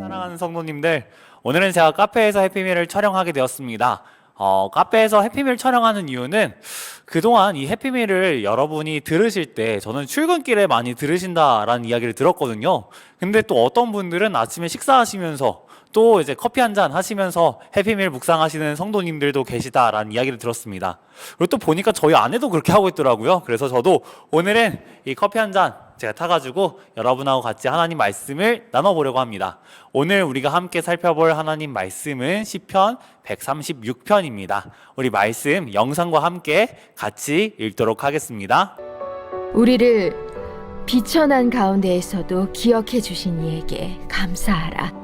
사랑하는 성도님들, 오늘은 제가 카페에서 해피밀을 촬영하게 되었습니다. 어, 카페에서 해피밀 촬영하는 이유는 그동안 이 해피밀을 여러분이 들으실 때 저는 출근길에 많이 들으신다라는 이야기를 들었거든요. 근데 또 어떤 분들은 아침에 식사하시면서 또 이제 커피 한 잔 하시면서 해피밀 묵상하시는 성도님들도 계시다라는 이야기를 들었습니다. 그리고 또 보니까 저희 아내도 그렇게 하고 있더라고요. 그래서 저도 오늘은 이 커피 한 잔 제가 타가지고 여러분하고 같이 하나님 말씀을 나눠보려고 합니다. 오늘 우리가 함께 살펴볼 하나님 말씀은 시편 136편입니다. 우리 말씀 영상과 함께 같이 읽도록 하겠습니다. 우리를 비천한 가운데에서도 기억해 주신 이에게 감사하라.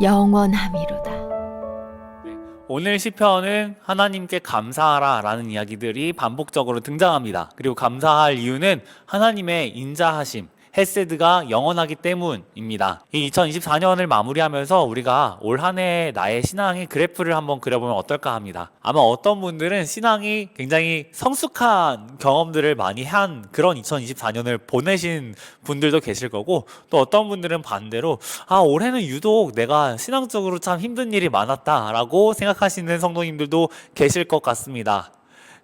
영원함이로다. 오늘 시편은 하나님께 감사하라라는 이야기들이 반복적으로 등장합니다. 그리고 감사할 이유는 하나님의 인자하심, 헤세드가 영원하기 때문입니다. 이 2024년을 마무리하면서 우리가 올 한 해 나의 신앙의 그래프를 한번 그려보면 어떨까 합니다. 아마 어떤 분들은 신앙이 굉장히 성숙한 경험들을 많이 한 그런 2024년을 보내신 분들도 계실 거고 또 어떤 분들은 반대로 아 올해는 유독 내가 신앙적으로 참 힘든 일이 많았다라고 생각하시는 성도님들도 계실 것 같습니다.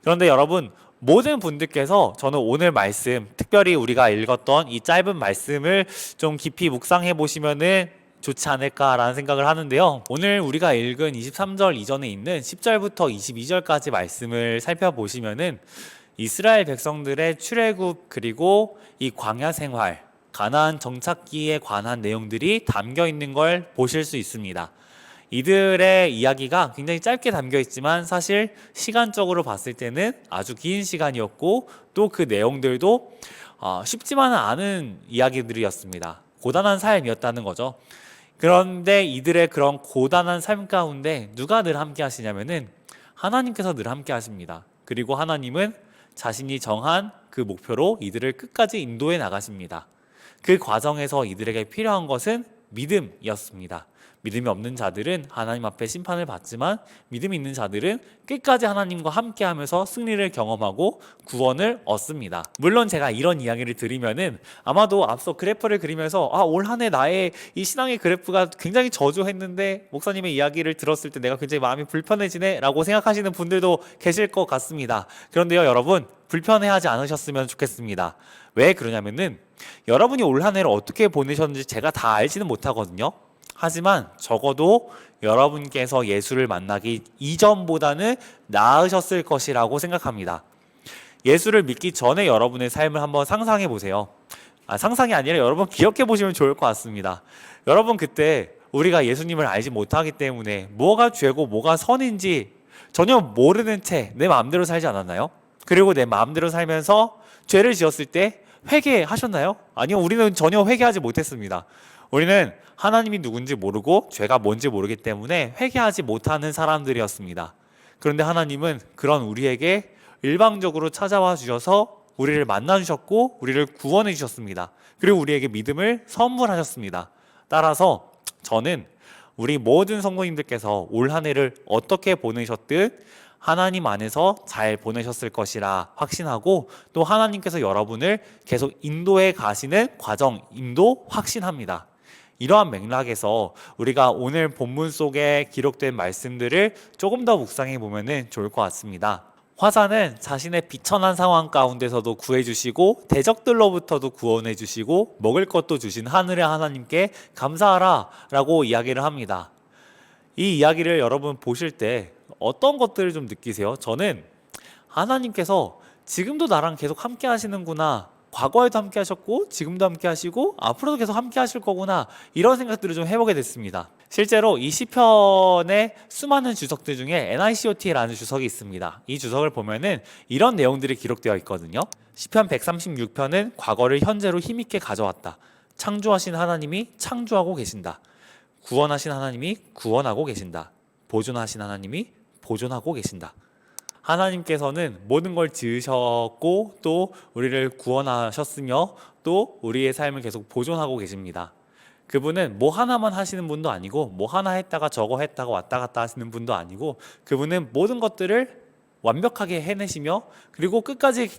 그런데 여러분 모든 분들께서 저는 오늘 말씀 특별히 우리가 읽었던 이 짧은 말씀을 좀 깊이 묵상해 보시면은 좋지 않을까라는 생각을 하는데요. 오늘 우리가 읽은 23절 이전에 있는 10절부터 22절까지 말씀을 살펴보시면은 이스라엘 백성들의 출애굽 그리고 이 광야 생활, 가나안 정착기에 관한 내용들이 담겨 있는 걸 보실 수 있습니다. 이들의 이야기가 굉장히 짧게 담겨 있지만 사실 시간적으로 봤을 때는 아주 긴 시간이었고 또 그 내용들도 어, 쉽지만은 않은 이야기들이었습니다. 고단한 삶이었다는 거죠. 그런데 이들의 그런 고단한 삶 가운데 누가 늘 함께 하시냐면은 하나님께서 늘 함께 하십니다. 그리고 하나님은 자신이 정한 그 목표로 이들을 끝까지 인도해 나가십니다. 그 과정에서 이들에게 필요한 것은 믿음이었습니다. 믿음이 없는 자들은 하나님 앞에 심판을 받지만 믿음이 있는 자들은 끝까지 하나님과 함께 하면서 승리를 경험하고 구원을 얻습니다. 물론 제가 이런 이야기를 드리면은 아마도 앞서 그래프를 그리면서 아, 올 한 해 나의 이 신앙의 그래프가 굉장히 저조했는데 목사님의 이야기를 들었을 때 내가 굉장히 마음이 불편해지네 라고 생각하시는 분들도 계실 것 같습니다. 그런데요, 여러분, 불편해하지 않으셨으면 좋겠습니다. 왜 그러냐면은 여러분이 올 한 해를 어떻게 보내셨는지 제가 다 알지는 못하거든요. 하지만 적어도 여러분께서 예수를 만나기 이전보다는 나으셨을 것이라고 생각합니다. 예수를 믿기 전에 여러분의 삶을 한번 상상해 보세요. 아, 상상이 아니라 여러분 기억해 보시면 좋을 것 같습니다. 여러분 그때 우리가 예수님을 알지 못하기 때문에 뭐가 죄고 뭐가 선인지 전혀 모르는 채 내 마음대로 살지 않았나요? 그리고 내 마음대로 살면서 죄를 지었을 때 회개하셨나요? 아니요, 우리는 전혀 회개하지 못했습니다. 우리는 하나님이 누군지 모르고 죄가 뭔지 모르기 때문에 회개하지 못하는 사람들이었습니다. 그런데 하나님은 그런 우리에게 일방적으로 찾아와 주셔서 우리를 만나 주셨고 우리를 구원해 주셨습니다. 그리고 우리에게 믿음을 선물하셨습니다. 따라서 저는 우리 모든 성도님들께서 올 한 해를 어떻게 보내셨든 하나님 안에서 잘 보내셨을 것이라 확신하고 또 하나님께서 여러분을 계속 인도해 가시는 과정임도 확신합니다. 이러한 맥락에서 우리가 오늘 본문 속에 기록된 말씀들을 조금 더 묵상해 보면 좋을 것 같습니다. 화사는 자신의 비천한 상황 가운데서도 구해주시고 대적들로부터도 구원해주시고 먹을 것도 주신 하늘의 하나님께 감사하라 라고 이야기를 합니다. 이 이야기를 여러분 보실 때 어떤 것들을 좀 느끼세요? 저는 하나님께서 지금도 나랑 계속 함께 하시는구나 과거에도 함께 하셨고 지금도 함께 하시고 앞으로도 계속 함께 하실 거구나 이런 생각들을 좀 해보게 됐습니다. 실제로 이 시편의 수많은 주석들 중에 NICOT라는 주석이 있습니다. 이 주석을 보면은 이런 내용들이 기록되어 있거든요. 시편 136편은 과거를 현재로 힘있게 가져왔다. 창조하신 하나님이 창조하고 계신다. 구원하신 하나님이 구원하고 계신다. 보존하신 하나님이 보존하고 계신다. 하나님께서는 모든 걸 지으셨고 또 우리를 구원하셨으며 또 우리의 삶을 계속 보존하고 계십니다. 그분은 뭐 하나만 하시는 분도 아니고 뭐 하나 했다가 저거 했다가 왔다 갔다 하시는 분도 아니고 그분은 모든 것들을 완벽하게 해내시며 그리고 끝까지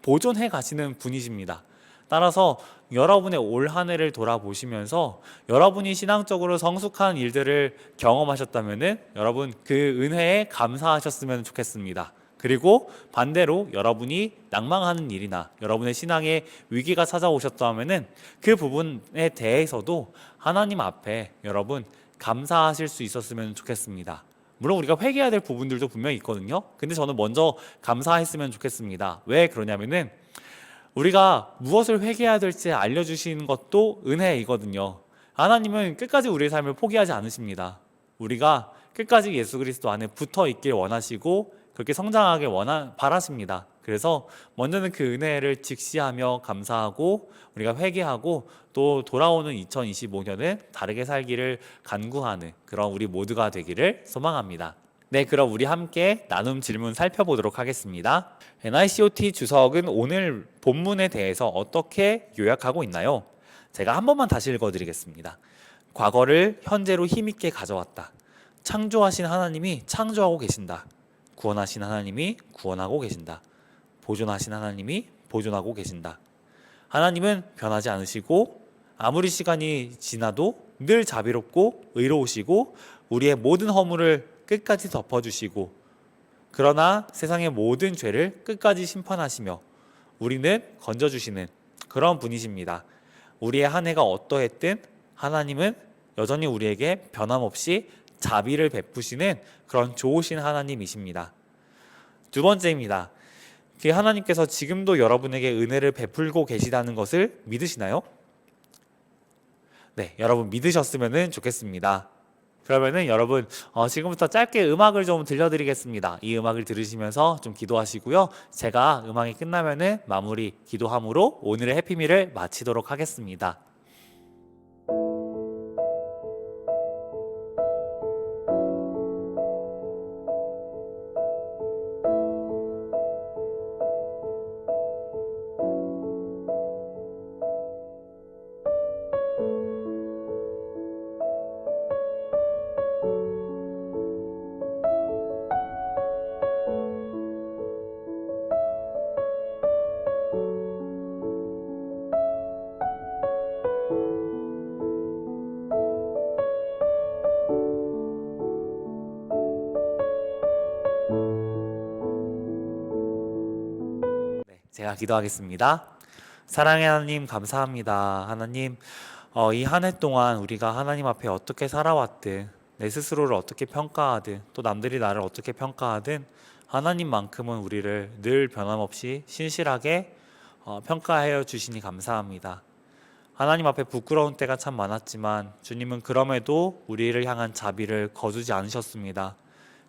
보존해 가시는 분이십니다. 따라서 여러분의 올 한 해를 돌아보시면서 여러분이 신앙적으로 성숙한 일들을 경험하셨다면은 여러분 그 은혜에 감사하셨으면 좋겠습니다. 그리고 반대로 여러분이 낭망하는 일이나 여러분의 신앙에 위기가 찾아오셨다면은 그 부분에 대해서도 하나님 앞에 여러분 감사하실 수 있었으면 좋겠습니다. 물론 우리가 회개해야 될 부분들도 분명히 있거든요. 근데 저는 먼저 감사했으면 좋겠습니다. 왜 그러냐면은 우리가 무엇을 회개해야 될지 알려주시는 것도 은혜이거든요. 하나님은 끝까지 우리의 삶을 포기하지 않으십니다. 우리가 끝까지 예수 그리스도 안에 붙어 있길 원하시고 그렇게 성장하길 원하 바라십니다. 그래서 먼저는 그 은혜를 직시하며 감사하고 우리가 회개하고 또 돌아오는 2025년은 다르게 살기를 간구하는 그런 우리 모두가 되기를 소망합니다. 네, 그럼 우리 함께 나눔 질문 살펴보도록 하겠습니다. NICOT 주석은 오늘 본문에 대해서 어떻게 요약하고 있나요? 제가 한 번만 다시 읽어드리겠습니다. 과거를 현재로 힘있게 가져왔다. 창조하신 하나님이 창조하고 계신다. 구원하신 하나님이 구원하고 계신다. 보존하신 하나님이 보존하고 계신다. 하나님은 변하지 않으시고 아무리 시간이 지나도 늘 자비롭고 의로우시고 우리의 모든 허물을 끝까지 덮어주시고 그러나 세상의 모든 죄를 끝까지 심판하시며 우리는 건져주시는 그런 분이십니다. 우리의 한 해가 어떠했든 하나님은 여전히 우리에게 변함없이 자비를 베푸시는 그런 좋으신 하나님이십니다. 두 번째입니다. 그 하나님께서 지금도 여러분에게 은혜를 베풀고 계시다는 것을 믿으시나요? 네, 여러분 믿으셨으면 좋겠습니다. 그러면은 여러분 어, 지금부터 짧게 음악을 좀 들려드리겠습니다. 이 음악을 들으시면서 좀 기도하시고요. 제가 음악이 끝나면은 마무리 기도함으로 오늘의 해피미를 마치도록 하겠습니다. 제가 기도하겠습니다. 사랑의 하나님 감사합니다. 하나님 어, 이 한 해 동안 우리가 하나님 앞에 어떻게 살아왔든 내 스스로를 어떻게 평가하든 또 남들이 나를 어떻게 평가하든 하나님만큼은 우리를 늘 변함없이 신실하게 어, 평가하여 주시니 감사합니다. 하나님 앞에 부끄러운 때가 참 많았지만 주님은 그럼에도 우리를 향한 자비를 거두지 않으셨습니다.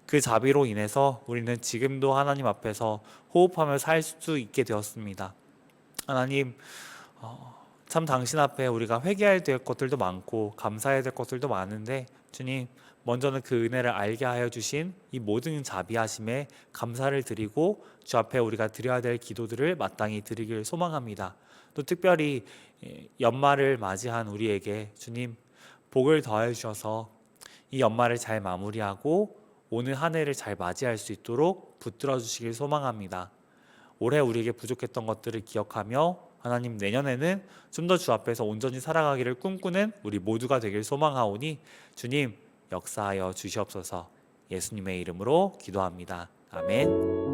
그 자비로 인해서 우리는 지금도 하나님 앞에서 호흡하며 살 수 있게 되었습니다. 하나님, 어, 참 당신 앞에 우리가 회개해야 될 것들도 많고 감사해야 될 것들도 많은데 주님, 먼저는 그 은혜를 알게 하여 주신 이 모든 자비하심에 감사를 드리고 주 앞에 우리가 드려야 될 기도들을 마땅히 드리길 소망합니다. 또 특별히 예, 연말을 맞이한 우리에게 주님 복을 더해 주셔서 이 연말을 잘 마무리하고 오늘 한 해를 잘 맞이할 수 있도록 붙들어 주시길 소망합니다. 올해 우리에게 부족했던 것들을 기억하며 하나님 내년에는 좀 더 주 앞에서 온전히 살아가기를 꿈꾸는 우리 모두가 되길 소망하오니 주님 역사하여 주시옵소서 예수님의 이름으로 기도합니다. 아멘.